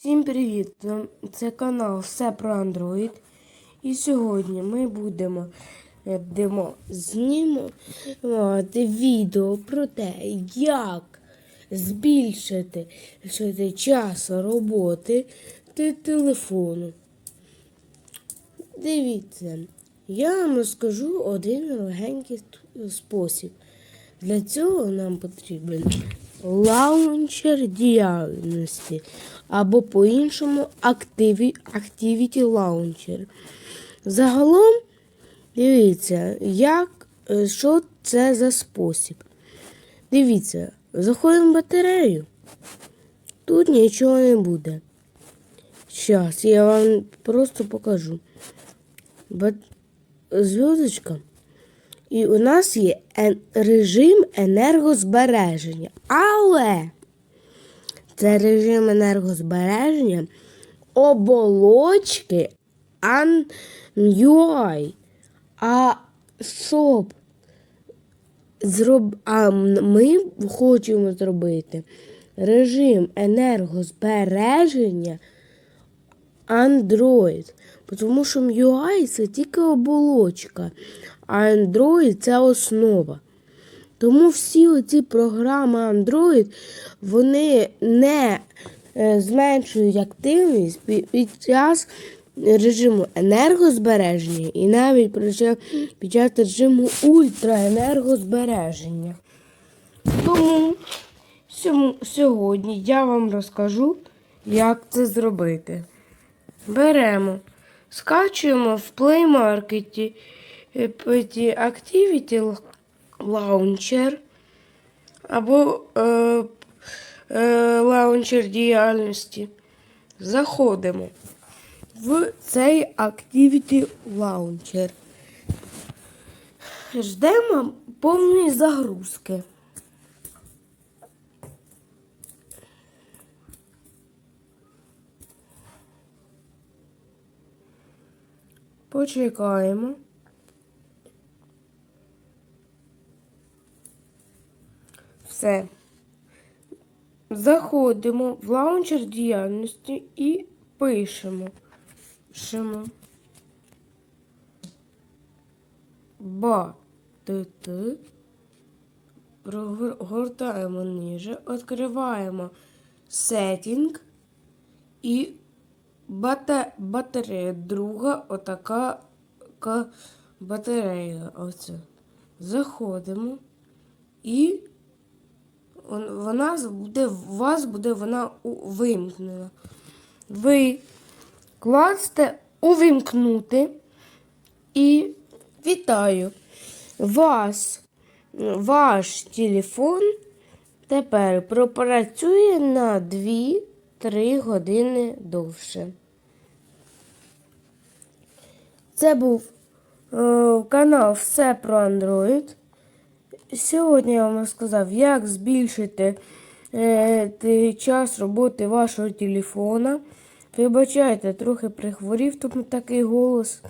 Всім привіт! Це канал Все про Android. І сьогодні ми будемо е, знімати відео про те, як збільшити час роботи те- телефону. Дивіться, я вам розкажу один легенький спосіб. Для цього нам потрібен лаунчер діяльності або по-іншому Activi- Activity Launcher. Загалом, дивіться, як, е, що це за спосіб. Дивіться, заходимо в батарею. Тут нічого не буде. Зараз я вам просто покажу. Бат... Зв'язочка. І у нас є режим енергозбереження. Але це режим енергозбереження оболочки UI. А щоб зроб... а ми хочемо зробити режим енергозбереження Android. Тому що MUI це тільки оболочка, а Android це основа. Тому всі оці програми Android вони не е, зменшують активність під час режиму енергозбереження і навіть під час- режиму ультраенергозбереження. Тому сьогодні я вам розкажу, як це зробити. Беремо, скачуємо в Play Market петі Activity Launcher або е, е, лаунчер діяльності. Заходимо в цей Activity Launcher. Ждемо повної загрузки. Почекаємо. Все. Заходимо в лаунчер діяльності і пишемо. Пишемо. Ба. Ти-ти. Прогортаємо ниже, відкриваємо Setting і бата, батарея. Друга отака батарея. Оце. Заходимо і вона буде, у вас буде вона вимкнена. Ви класте увімкнути і вітаю. Вас, ваш телефон тепер пропрацює на 2-3 години довше. Це був е, канал Все про Android. Сьогодні я вам розказав, як збільшити е, час роботи вашого телефона. Вибачайте, трохи прихворів, тому такий голос.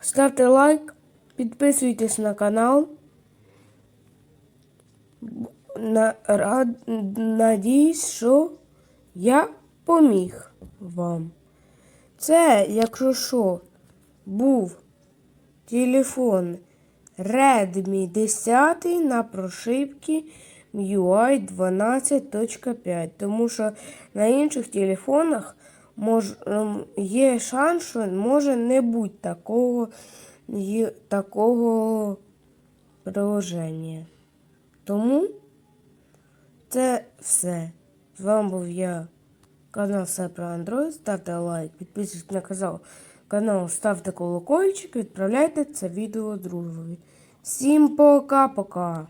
Ставте лайк, підписуйтесь на канал. На, рад, надіюсь, що я поміг вам. Це, якщо що, був телефон Redmi 10 на прошивці MIUI 12.5. Тому що на інших телефонах мож, ем, є шанс, що може не бути такого, такого приложення. Тому це все. З вами був я, канал Все про Android. Ставте лайк, підписуйтесь на канал, канал, ставте колокольчик, відправляйте це відео дружбові. Всім пока-пока!